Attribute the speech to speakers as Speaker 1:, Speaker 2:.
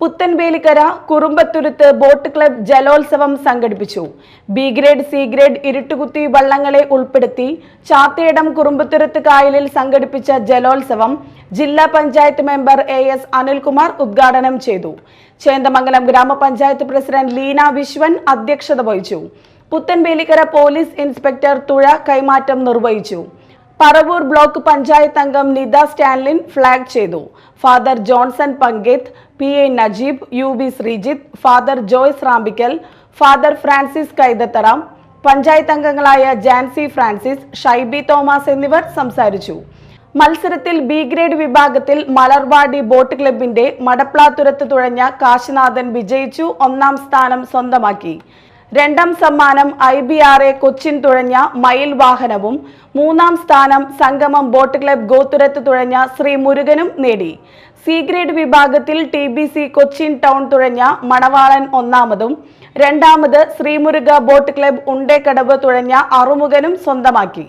Speaker 1: Puthenvelikkara Kurumbathuruthu boat club ജലോത്സവം സംഘടിപ്പിച്ചു. B grade C grade ഇരുട്ടുകുത്തി വള്ളങ്ങളെ ഉൾപ്പെടുത്തി ചാത്തയിടം കുറുമ്പത്തുരുത്ത് കായലിൽ സംഘടിപ്പിച്ച ജലോത്സവം ജില്ലാ panchayat member A S Anilkumar ഉദ്ഘാടനം ചെയ്തു. ചേന്ദമംഗലം ഗ്രാമപഞ്ചായത്ത് പ്രസിഡന്റ് ലീന വിശ്വൻ അധ്യക്ഷത വഹിച്ചു. പുത്തൻവേലിക്കര പോലീസ് ഇൻസ്പെക്ടർ തുഴ കൈമാറ്റം നിർവഹിച്ചു. പറവൂർ ബ്ലോക്ക് പഞ്ചായത്ത് അംഗം നിത സ്റ്റാൻലിൻ ഫ്ലാഗ് ചെയ്തു. Father Johnson Panketh P A Najeeb U B Sreejith father Joyce Rampikkal father Francis Kaithathara panchayat അംഗങ്ങളായ ജാൻസി ഫ്രാൻസിസ് ഷൈബി തോമസ് എന്നിവർ സംസാരിച്ചു. മത്സരത്തിൽ ബി ഗ്രേഡ് വിഭാഗത്തിൽ മലർവാടി ബോട്ട് ക്ലബിന്റെ മടപ്ലാത്തുരത്ത് തുഴഞ്ഞ കാശിനാഥൻ വിജയിച്ചു ഒന്നാം സ്ഥാനം സ്വന്തമാക്കി. രണ്ടാം സമ്മാനം I B R A Cochin തുഴഞ്ഞ മയിൽ വാഹനവും മൂന്നാം സ്ഥാനം സംഗമം ബോട്ട് ക്ലബ് ഗോത്തുരത്ത് തുഴഞ്ഞ ശ്രീ മുരുകനും നേടി. സി ഗ്രേഡ് വിഭാഗത്തിൽ T B C Cochin town തുഴഞ്ഞ മണവാളൻ ഒന്നാമതും രണ്ടാമത് ശ്രീമുരുക ബോട്ട് ക്ലബ് ഉണ്ടേക്കടവ് തുഴഞ്ഞ അറുമുഖനും സ്വന്തമാക്കി.